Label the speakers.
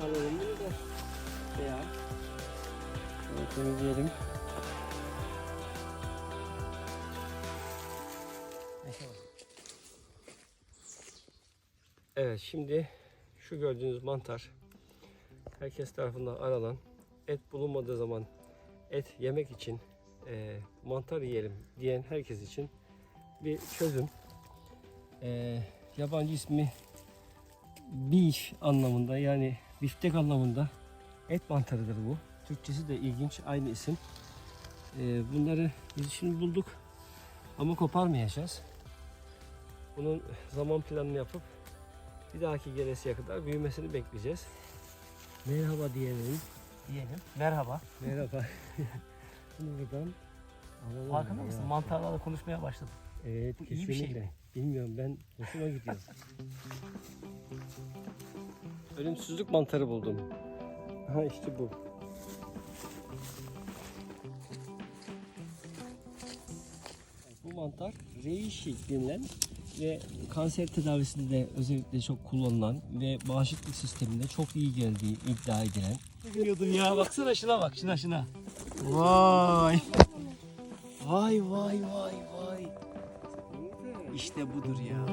Speaker 1: Alalım bunu da. Ya. Şöyle temizleyelim. Evet şimdi şu gördüğünüz mantar herkes tarafından aranan et bulunmadığı zaman et yemek için e, mantar yiyelim diyen herkes için bir çözüm. E, yabancı ismi beef anlamında yani biftek anlamında et mantarıdır bu. Türkçesi de ilginç aynı isim. E, bunları biz şimdi bulduk ama koparmayacağız. Bunun zaman planını yapıp bir dahaki gelesiye kadar büyümesini bekleyeceğiz. Merhaba diyelim.
Speaker 2: Diyelim. Merhaba.
Speaker 1: Merhaba. Bunu buradan alalım.
Speaker 2: Farkında mısın? Mantarlarla konuşmaya başladım.
Speaker 1: Evet,
Speaker 2: Bu iyi bir şey
Speaker 1: kesinlikle.
Speaker 2: mi?
Speaker 1: Bilmiyorum ben hoşuma gidiyor. Ölümsüzlük mantarı buldum. Ha işte bu. Bu mantar reishi denilen ve kanser tedavisinde de özellikle çok kullanılan ve bağışıklık sisteminde çok iyi geldiği iddia edilen
Speaker 2: Bilmiyordum ya. Baksana şuna bak. Şuna şuna. Vay. Vay vay vay vay. İşte budur ya.